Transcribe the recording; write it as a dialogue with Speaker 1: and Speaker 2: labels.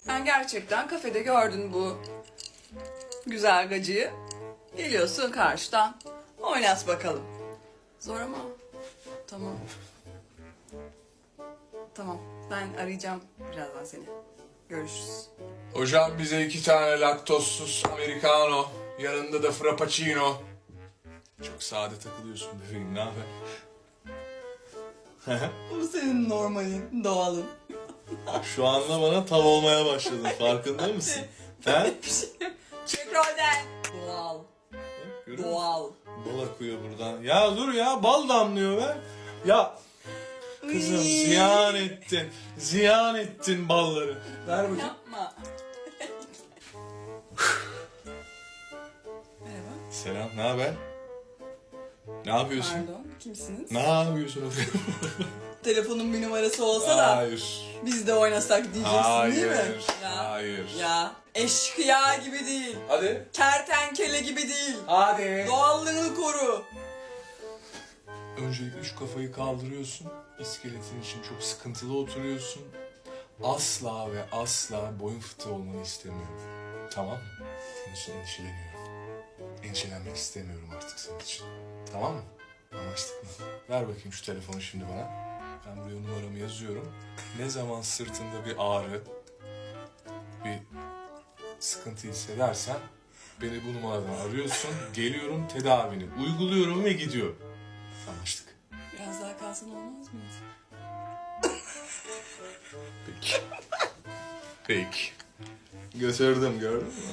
Speaker 1: Sen gerçekten kafede gördün bu güzel gacıyı. Geliyorsun karşıdan. Oynat bakalım. Zor ama. Tamam. Tamam. Ben arayacağım birazdan seni. Görüşürüz.
Speaker 2: Hocam bize iki tane laktozsuz americano. Yanında da frappuccino. Çok sade takılıyorsun bebeğim. Ne haber?
Speaker 1: Bu senin normalin, doğalın.
Speaker 2: Şu anda bana tav olmaya başladın. Farkında mısın? He?
Speaker 1: Çek rolden. Doğal.
Speaker 2: Görüyor musun?
Speaker 1: Doğal.
Speaker 2: Bal akıyor buradan. Ya dur ya bal damlıyor be. Ya kızım ziyan ettin. Ziyan ettin balları. Ver bakayım.
Speaker 1: Yapma. Merhaba.
Speaker 2: Selam, ne haber? Ne yapıyorsun?
Speaker 1: Pardon. Kimsiniz?
Speaker 2: Ne yapıyorsun?
Speaker 1: Telefonun bir numarası olsa da
Speaker 2: Hayır.
Speaker 1: Biz de oynasak diyeceksin değil mi?
Speaker 2: Hayır.
Speaker 1: Ya.
Speaker 2: Hayır.
Speaker 1: Ya. Eşkıya gibi değil.
Speaker 2: Hadi.
Speaker 1: Kertenkele gibi değil.
Speaker 2: Hadi.
Speaker 1: Doğallığını koru.
Speaker 2: Öncelikle şu kafayı kaldırıyorsun. İskeletin için çok sıkıntılı oturuyorsun. Asla ve asla boyun fıtığı olmanı istemiyorum. Tamam mı? Senin için endişeleniyorum. Endişelenmek istemiyorum artık senin için. Tamam mı? Anlaştık mı? Ver bakayım şu telefonu şimdi bana. Ben buraya numaramı yazıyorum. Ne zaman sırtında bir ağrı, bir sıkıntı hissedersen beni bu numaradan arıyorsun. Geliyorum, tedavini uyguluyorum ve gidiyorum. Anlaştık.
Speaker 1: Biraz daha kalsın olmaz mıydı?
Speaker 2: Peki. Peki. Götürdüm gördün mü?